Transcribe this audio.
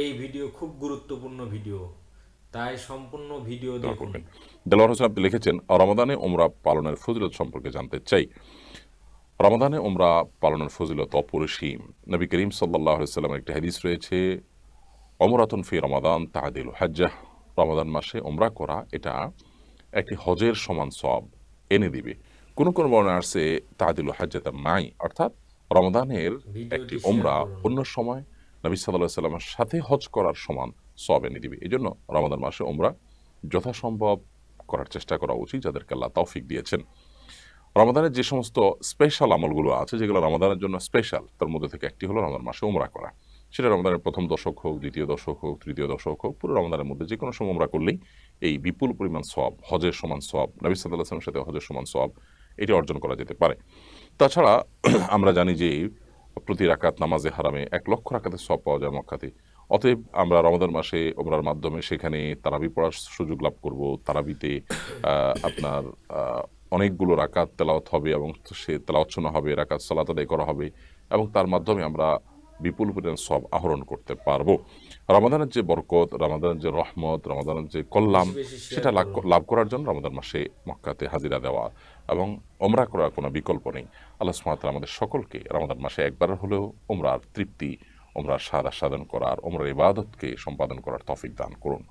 এই ভিডিও খুব গুরুত্বপূর্ণ ভিডিও। তাই সম্পূর্ণ ভিডিও দেখুন। দেলোয়ার হোসেন আপনি লিখেছেন রমাদানে ওমরা পালনের ফজিলত সম্পর্কে জানতে চাই। রমাদানে ওমরা পালনের ফজিলত অপরিসীম। নবী করিম সাল্লাহ সাল্লামের একটি হাদিস রয়েছে অমরাতন ফি রমাদান তাহাদিল হাজ্জাহ। রমাদান মাসে ওমরা করা এটা একটি হজের সমান সব এনে দিবে। কোন কোন বর্ণনা আসছে তাহাদিল হাজ্জাতা মাই অর্থাৎ রমাদানের একটি ওমরা অন্য সময় নবী সাল্লাহ সাল্লামের সাথে হজ করার সমান সব এনে দিবে এই জন্য রমাদান মাসে ওমরা যথাসম্ভব করার চেষ্টা করা উচিত, যাদেরকে আল্লাহ তৌফিক দিয়েছেন। রমাদানের যে সমস্ত স্পেশাল আমলগুলো আছে, যেগুলো রমাদানের জন্য স্পেশাল তার মধ্যে থেকে একটি হলো রমাদান মাসে ওমরা করা। সেটা রমাদানের প্রথম দশক হোক, দ্বিতীয় দশক হোক, তৃতীয় দশক হোক, পুরো রমাদানের মধ্যে যে কোনো সময় উমরা করলেই এই বিপুল পরিমাণ সব হজের সমান সব নবী আসলামের সাথে হজের সমান সব এটি অর্জন করা যেতে পারে। তাছাড়া আমরা জানি যে প্রতি রাকাত নামাজে হারামে এক লক্ষ রাকাতের সব পাওয়া যায় মক্কাতে। অতএব আমরা রমাদান মাসে ওমরার মাধ্যমে সেখানে তারাবি পড়ার সুযোগ লাভ করব। তারাবিতে আপনার অনেকগুলো রাকাত তেলাওয়াত হবে এবং সে তেলাওয়াত হবে, রাকাত সালাত আদায় করা হবে এবং তার মাধ্যমে আমরা বিপুল পরিমাণ সব আহরণ করতে পারব। রমাদানের যে বরকত রমাদানের যে রহমত রমাদানের যে কল্যাণ সেটা লাভ লাভ করার জন্য রমাদান মাসে মক্কাতে হাজিরা দেওয়া এবং ওমরা করার কোনো বিকল্প নেই। আল্লাহ সুমাতাল আমাদের সকলকে রমাদান মাসে একবার হলেও ওমরার তৃপ্তি ওমরার সাদা সাধন করার ওমরার ইবাদতকে সম্পাদন করার তফিক দান করুন।